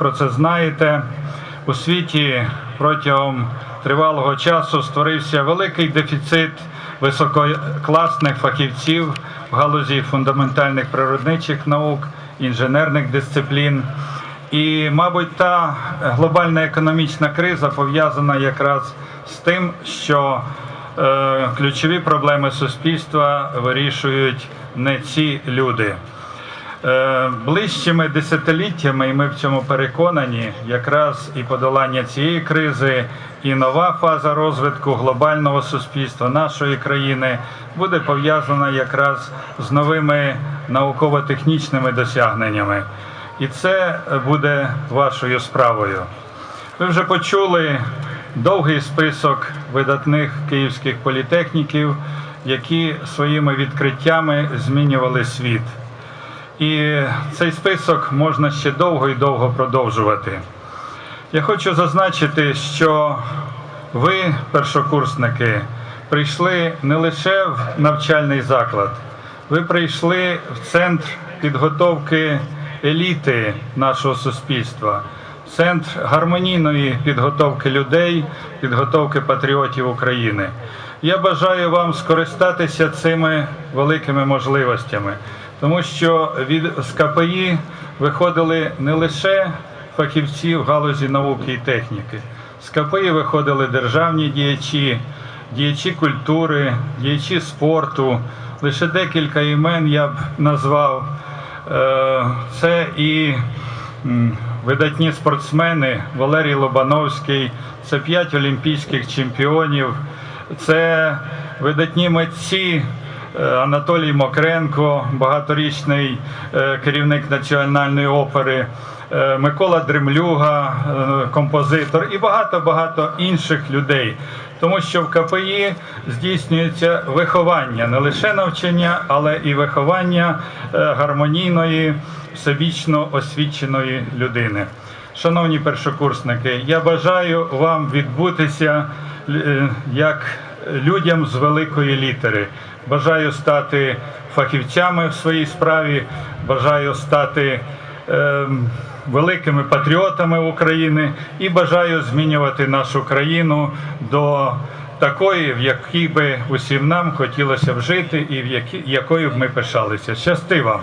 про це знаєте. У світі протягом тривалого часу створився великий дефіцит висококласних фахівців в галузі фундаментальних природничих наук, інженерних дисциплін. І, мабуть, та глобальна економічна криза пов'язана якраз з тим, що е, ключові проблеми суспільства вирішують не ці люди. Е, Ближчими десятиліттями, і ми в цьому переконані, якраз і подолання цієї кризи, і нова фаза розвитку глобального суспільства нашої країни буде пов'язана якраз з новими науково-технічними досягненнями. І це буде вашою справою. Ви вже почули довгий список видатних київських політехніків, які своїми відкриттями змінювали світ. І цей список можна ще довго і довго продовжувати. Я хочу зазначити, що ви, першокурсники, прийшли не лише в навчальний заклад, ви прийшли в центр підготовки еліти нашого суспільства, в центр гармонійної підготовки людей, підготовки патріотів України. Я бажаю вам скористатися цими великими можливостями, тому що від з КПІ виходили не лише фахівці в галузі науки і техніки. З КПІ виходили державні діячі, діячі культури, діячі спорту. Лише декілька імен я б назвав. Е, Це і видатні спортсмени Валерій Лобановський, це п'ять олімпійських чемпіонів, це видатні митці. Е, Анатолій Мокренко, багаторічний е, керівник національної опери, е, Микола Дремлюга, композитор і багато-багато інших людей. Тому що в КПІ здійснюється виховання, не лише навчання, але і виховання гармонійної, всебічно освіченої людини. Шановні першокурсники, я бажаю вам відбутися як людям з великої літери. Бажаю стати фахівцями в своїй справі, бажаю стати ем, великими патріотами України і бажаю змінювати нашу країну до такої, в якій би усім нам хотілося б жити, і в якій- якою б ми пишалися. Щасти вам!